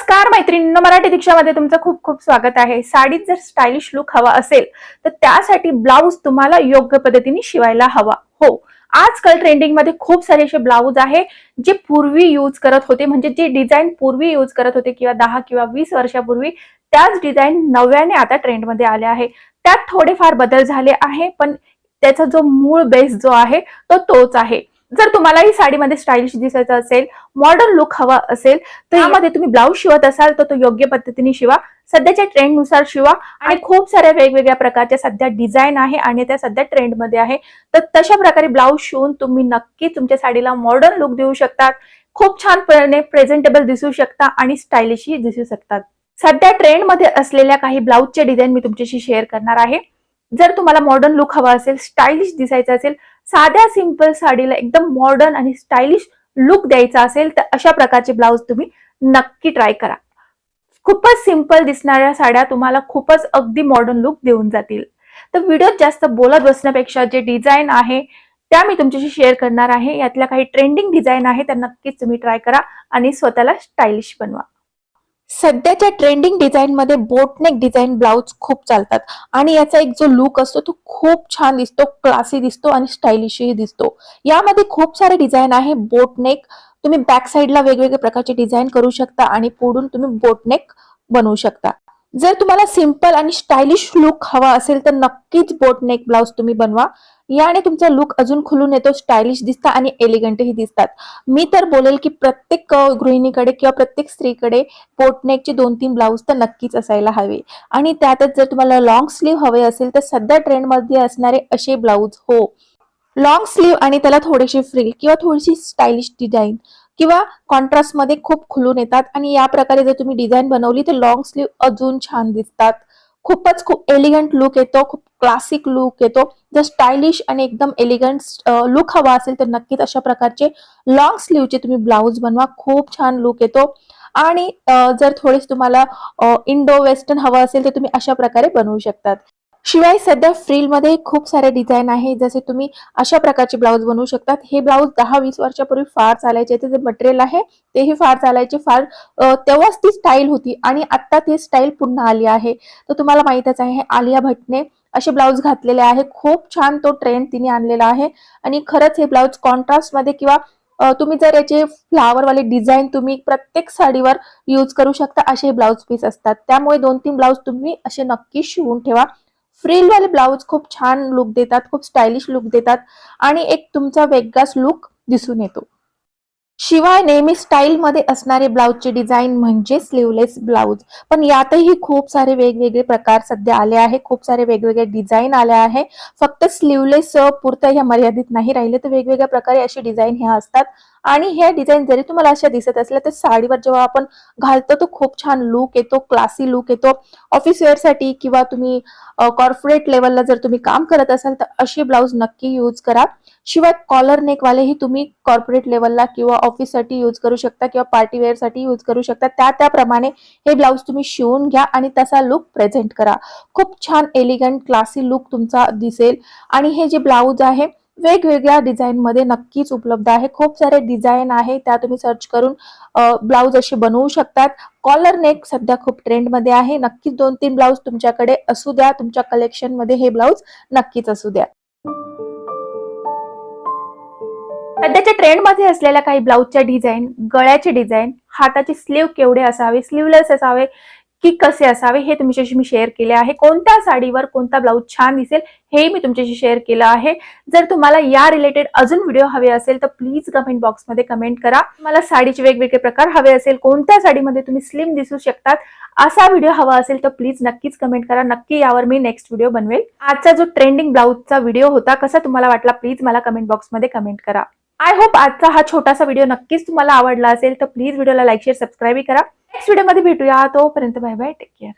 नमस्कार मैत्रिणींनो मराठी दीक्षामध्ये तुमचं खूप खूप स्वागत आहे. साडीत जर स्टाईलिश लुक हवा असेल तर त्यासाठी ब्लाऊज तुम्हाला योग्य पद्धतीने शिवायला हवा. हो आजकाल ट्रेंडिंगमध्ये खूप सारे असे ब्लाऊज आहे जे पूर्वी यूज करत होते म्हणजे जे डिझाईन पूर्वी यूज करत होते किंवा दहा किंवा वीस वर्षापूर्वी त्याच डिझाईन नव्याने आता ट्रेंडमध्ये आले आहे. त्यात थोडेफार बदल झाले आहे पण त्याचा जो मूळ बेस जो आहे तो तोच आहे. जर तुम्हाला ही साडीमध्ये स्टायलिश दिसायचं असेल मॉडर्न लुक हवा असेल तर यामध्ये तुम्ही ब्लाऊज शिवत असाल तर तो योग्य पद्धतीने शिवा. सध्याच्या ट्रेंडनुसार शिवा. आणि खूप साऱ्या वेगवेगळ्या प्रकारच्या सध्या डिझाईन आहे आणि त्या सध्या ट्रेंडमध्ये आहे. तर तशा प्रकारे ब्लाऊज शिवून तुम्ही नक्की तुमच्या साडीला मॉडर्न लुक देऊ शकतात. खूप छानपणे प्रेझेंटेबल दिसू शकता आणि स्टायलिशही दिसू शकतात. सध्या ट्रेंडमध्ये असलेल्या काही ब्लाऊजचे डिझाईन मी तुमच्याशी शेअर करणार आहे. जर तुम्हाला मॉडर्न लुक हवा असेल स्टायलिश दिसायचं असेल साध्या सिंपल साडीला एकदम मॉडर्न आणि स्टायलिश लुक द्यायचा असेल तर अशा प्रकारचे ब्लाऊज तुम्ही नक्की ट्राय करा. खूपच सिंपल दिसणाऱ्या साड्या तुम्हाला खूपच अगदी मॉडर्न लुक देऊन जातील. तर व्हिडिओत जास्त बोलत बसण्यापेक्षा जे डिझाईन आहे त्या मी तुमच्याशी शेअर करणार आहे. यातल्या काही ट्रेंडिंग डिझाईन आहे त्या नक्कीच तुम्ही ट्राय करा आणि स्वतःला स्टायलिश बनवा. सध्याच्या ट्रेंडिंग डिझाईन मध्ये बोटनेक डिझाईन ब्लाउज खूप चालतात. आणि याचा एक जो लुक असतो तो खूप छान दिसतो क्लासी दिसतो आणि स्टाईलिशही दिसतो. यामध्ये खूप सारे डिझाईन आहे. बोटनेक तुम्ही बॅक साईडला वेगवेगळ्या प्रकारचे डिझाईन करू शकता आणि पुढून तुम्ही बोटनेक बनवू शकता. जर तुम्हाला सिंपल आणि स्टायलिश लुक हवा असेल तर नक्कीच बोटनेक ब्लाउज तुम्ही बनवा. याने तुमचा लुक अजून खुलून येतो स्टायलिश दिसता आणि एलिगंटही दिसतात. मी तर बोलेल की प्रत्येक गृहिणीकडे किंवा प्रत्येक स्त्रीकडे पोटनेकचे दोन तीन ब्लाऊज तर नक्कीच असायला हवे. आणि त्यातच जर तुम्हाला लॉंग स्लीव्ह हवे असेल तर सध्या ट्रेंडमध्ये असणारे असे ब्लाऊज हो. लॉंग स्लीव्ह आणि त्याला थोडेसे फ्रिल किंवा थोडीशी स्टायलिश डिझाईन किंवा कॉन्ट्रास्टमध्ये खूप खुलून येतात आणि या प्रकारे जर तुम्ही डिझाईन बनवली तर लॉंग स्लीव्ह अजून छान दिसतात. खूपच खूप एलिगंट लुक येतो खूप क्लासिक लुक येतो. जर स्टायलिश आणि एकदम एलिगंट लुक हवा असेल तर नक्कीच अशा प्रकारचे लॉंग स्लीवचे तुम्ही ब्लाऊज बनवा. खूप छान लुक येतो. आणि जर थोडेच तुम्हाला इंडो वेस्टर्न हवं असेल तर तुम्ही अशा प्रकारे बनवू शकतात. शिवाय सध्या फ्रिलमध्ये खूप सारे डिझाईन आहे. जसे तुम्ही अशा प्रकारचे ब्लाऊज बनवू शकतात. हे ब्लाऊज दहा वीस वर्षापूर्वी फार चालायचे. ते जे मटेरियल आहे तेही फार चालायचे. फार तेव्हाच ती स्टाईल होती. आणि आत्ता ती स्टाईल पुन्हा आली आहे. तर तुम्हाला माहीतच आहे आलिया भटने असे ब्लाऊज घातलेले आहे. खूप छान तो ट्रेंड तिने आणलेला आहे. आणि खरंच हे ब्लाऊज कॉन्ट्रास्टमध्ये किंवा तुम्ही जर याचे फ्लावरवाले डिझाईन तुम्ही प्रत्येक साडीवर यूज करू शकता असे ब्लाऊज पीस असतात. त्यामुळे दोन तीन ब्लाऊज तुम्ही असे नक्की शिवून ठेवा. फ्रिलवाले ब्लाऊज खूप छान लुक देतात खूप स्टायलिश लुक देतात आणि एक तुमचा वेगळाच लुक दिसून येतो. शिवाय नेहमी स्टाईल मध्ये असणारे ब्लाऊजचे डिझाईन म्हणजे स्लीवलेस ब्लाऊज पण यातही खूप सारे वेगवेगळे प्रकार सध्या आले आहे. खूप सारे वेगवेगळे डिझाईन आले आहे. फक्त स्लीवलेस पुरतं ह्या मर्यादित नाही राहिले तर वेगवेगळ्या प्रकारे असे डिझाईन ह्या असतात. आणि हे डिझाईन जरी तुम्हाला अशा दिसत असल्या तर साडीवर जेव्हा आपण घालतो तो खूप छान लुक येतो क्लासी लुक येतो. ऑफिस वेअरसाठी किंवा तुम्ही कॉर्पोरेट लेवलला जर तुम्ही काम करत असाल तर असे ब्लाऊज नक्की यूज करा. शिवाय कॉलर नेक वालेही तुम्ही कॉर्पोरेट लेवलला किंवा ऑफिससाठी यूज करू शकता किंवा पार्टी वेअरसाठी यूज करू शकता. त्या त्याप्रमाणे हे ब्लाऊज तुम्ही शिवून घ्या आणि तसा लुक प्रेझेंट करा. खूप छान एलिगंट क्लासी लुक तुमचा दिसेल. आणि हे जे ब्लाऊज आहे वेगवेगळ्या डिझाईन मध्ये नक्कीच उपलब्ध आहे. खूप सारे डिझाईन आहे त्या तुम्ही सर्च करून ब्लाऊज असे बनवू शकतात. कॉलर नेक सध्या खूप ट्रेंडमध्ये आहे. नक्कीच दोन तीन ब्लाऊज तुमच्याकडे असू द्या. तुमच्या कलेक्शनमध्ये हे ब्लाऊज नक्कीच असू द्या. सध्याच्या ट्रेंडमध्ये असलेल्या काही ब्लाऊजच्या डिझाईन गळ्याचे डिझाईन हाताचे स्लीव केवढे असावे स्लीवलेस असावे की कसे असावे हे तुमच्याशी मी शेअर केले आहे. कोणत्या साडीवर कोणता ब्लाऊज छान दिसेल हे मी तुमच्याशी शेअर केलं आहे. जर तुम्हाला या रिलेटेड अजून व्हिडिओ हवे असेल तर प्लीज कमेंट बॉक्समध्ये कमेंट करा. मला साडीचे वेगवेगळे प्रकार हवे असेल कोणत्या साडीमध्ये तुम्ही स्लिम दिसू शकतात असा व्हिडिओ हवा असेल तर प्लीज नक्कीच कमेंट करा. नक्की यावर मी नेक्स्ट व्हिडिओ बनवेल. आजचा जो ट्रेंडिंग ब्लाऊजचा व्हिडिओ होता कसा तुम्हाला वाटला प्लीज मला कमेंट बॉक्समध्ये कमेंट करा. आय होप आजचा हा छोटासा व्हिडिओ नक्कीच तुम्हाला आवडला असेल तर प्लीज व्हिडिओला लाईक शेअर सबस्क्राईब करा. नेक्स्ट व्हिडिओमध्ये भेटूया. तोपर्यंत बाय बाय टेक केअर